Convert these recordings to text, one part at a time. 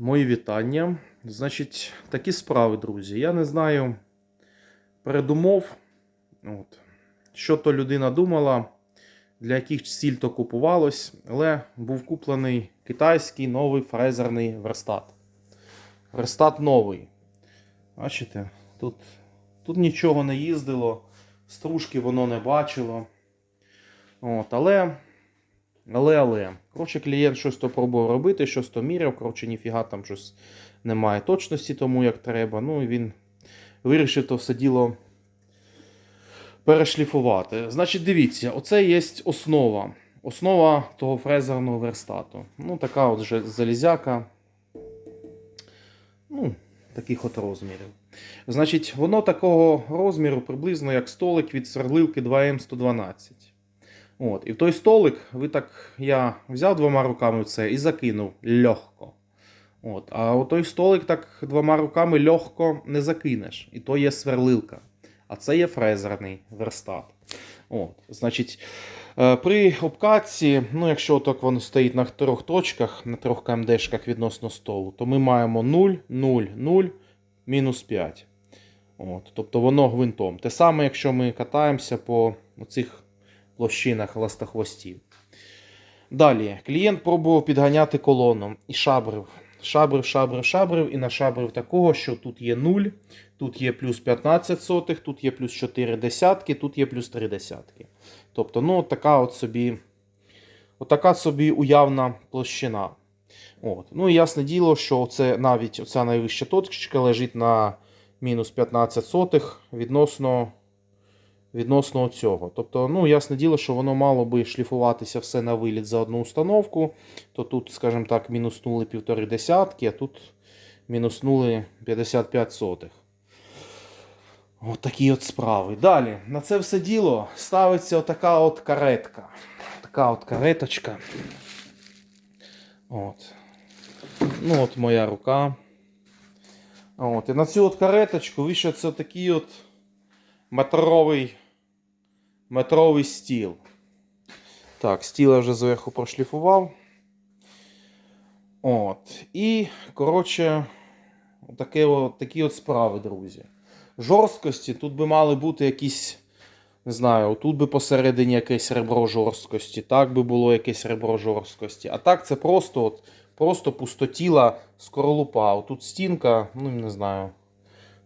Мої вітання. Значить, такі справи, друзі. Я не знаю передумов, от, що то людина думала, для яких ціль то купувалось, але був куплений китайський новий фрезерний верстат. Верстат новий. Бачите, тут, тут нічого не їздило, стружки воно не бачило. От, але але, але. Коротше, клієнт щось то пробував робити, щось то міряв. Коротше, ніфіга там щось немає точності тому, як треба. Ну і він вирішив то все діло перешліфувати. Значить, дивіться, оце є основа. Основа того фрезерного верстату. Ну, така от же залізяка. Ну, таких от розмірів. Значить, воно такого розміру приблизно як столик від сверлилки 2М112. От, І в той столик ви так, я взяв двома руками це і закинув легко. От, А у той столик так двома руками легко не закинеш. І то є сверлилка. А це є фрезерний верстат. От, Значить, е, при обкатці, ну якщо так воно стоїть на трьох точках, на трьох КМДшках відносно столу, то ми маємо 0, 0, 0, мінус 5. От, Тобто воно гвинтом. Те саме, якщо ми катаємося по цих площинах ластохвостів. Далі, клієнт пробував підганяти колону і шабрив. Шабрив, шабрив, шабрив і нашабрив такого, що тут є 0, тут є плюс 15 сотих, тут є плюс 4 десятки, тут є плюс 3 десятки. Тобто, ну, така от собі, отака собі уявна площина. От. Ну і ясне діло, що це навіть оця найвища точка лежить на мінус 15 сотих відносно відносно цього. Тобто, ну, ясне діло, що воно мало би шліфуватися все на виліт за одну установку, то тут, скажімо так, мінуснули півтори десятки, а тут мінуснули 55 сотих. От такі от справи. Далі, на це все діло ставиться отака от каретка. Така от кареточка. От. Ну, от моя рука. От. І на цю от кареточку вішається такий от метровий, метровий стіл. Так, стіл я вже зверху прошліфував. От. І, коротше, таке, от, такі от справи, друзі. Жорсткості тут би мали бути якісь. Не знаю, тут би посередині якесь ребро жорсткості, так би було якесь ребро жорсткості. А так це просто от, просто пустотіла скорлупа. Тут стінка, ну не знаю,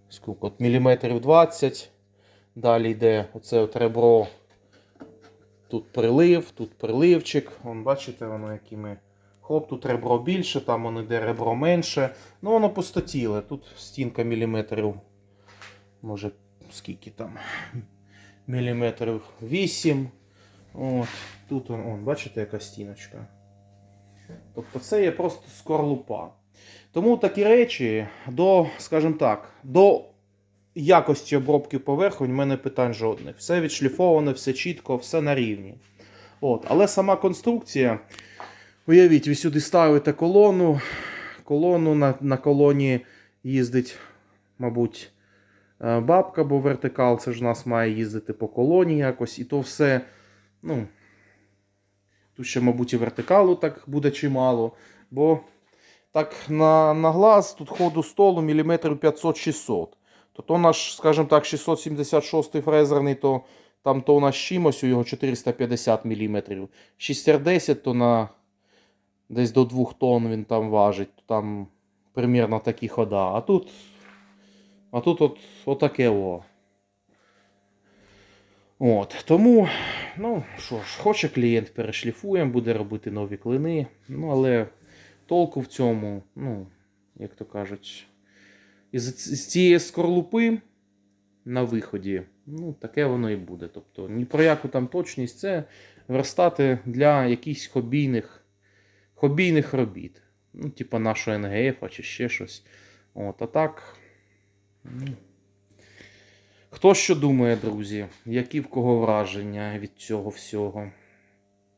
скільки, от міліметрів 20. Далі йде оце от ребро. Тут прилив, тут приливчик. Вон, бачите, воно якими. Хоп, тут ребро більше, там воно йде ребро менше. Ну, воно пустотіле. Тут стінка міліметрів. Може, скільки там? Міліметрів 8. От. Тут, он, бачите, яка стіночка. Тобто це є просто скорлупа. Тому такі речі до, скажімо так, до якості обробки поверхонь в мене питань жодних. Все відшліфоване, все чітко, все на рівні. От. Але сама конструкція, уявіть, ви сюди ставите колону. Колону на, на колоні їздить, мабуть, е, бабка, бо вертикал це ж у нас має їздити по колоні якось. І то все. ну, Тут ще, мабуть, і вертикалу так буде чимало. Бо так на, на глаз тут ходу столу міліметрів 500-600 то то наш, скажімо так, 676 фрезерний, то там то у нас чимось, у його 450 мм. 6R10 то на десь до 2 тонн він там важить, то там примірно такі хода. А тут а тут от, отаке о. От, Тому, ну що ж, хоче клієнт перешліфуємо, буде робити нові клини. Ну, але толку в цьому, ну, як то кажуть, із з цієї скорлупи на виході, ну, таке воно і буде. Тобто ні про яку там точність, це верстати для якихось хобійних хобійних робіт. Ну, типа нашого НГФ чи ще щось. От, А так. Ну, Хто що думає, друзі? Які в кого враження від цього всього?